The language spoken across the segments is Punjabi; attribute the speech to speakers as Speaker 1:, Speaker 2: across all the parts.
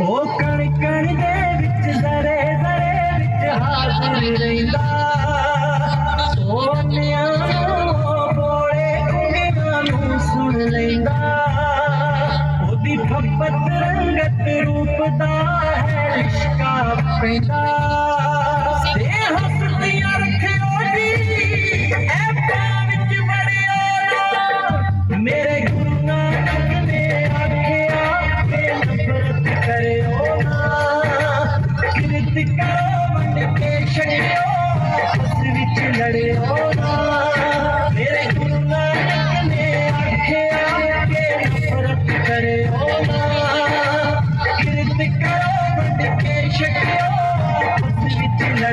Speaker 1: ਉਹ ਕਣ ਕਣ ਦੇ ਵਿੱਚ ਜ਼ਰੇ ਜ਼ਰੇ ਵਿੱਚ ਹਾਜ਼ਰ ਰਹਿੰਦਾ। ਸੋਨਿਆਂ ਨੂੰ ਬੋਲੇ ਉਂਗਲਾਂ ਨੂੰ ਸੁਣ ਲੈਂਦਾ। ਉਹਦੀ ਮੁਹੱਬਤ ਰੰਗਤ ਰੂਪ ਦਾ ਹੈ ਇਸ਼ਕਾ ਪੈਂਦਾ।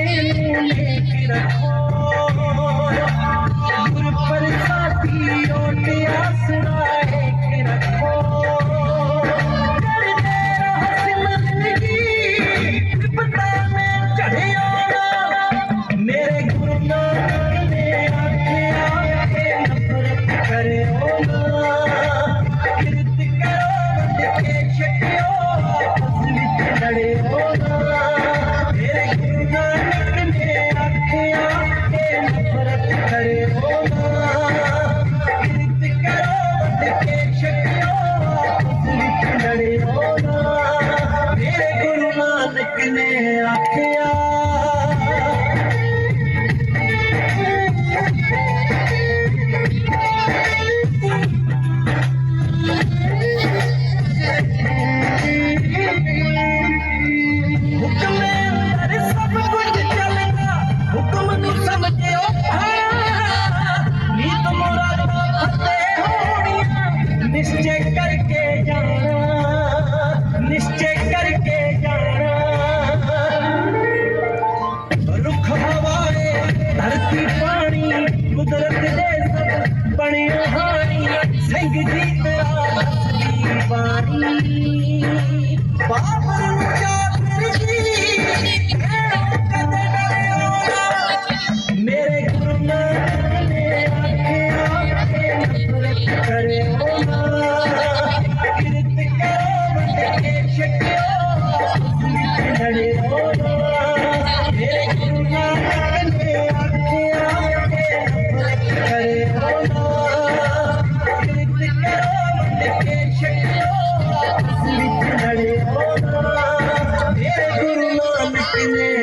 Speaker 1: I'm होना। मेरे गुरु नानक ने honey, honey, take a deep Amen.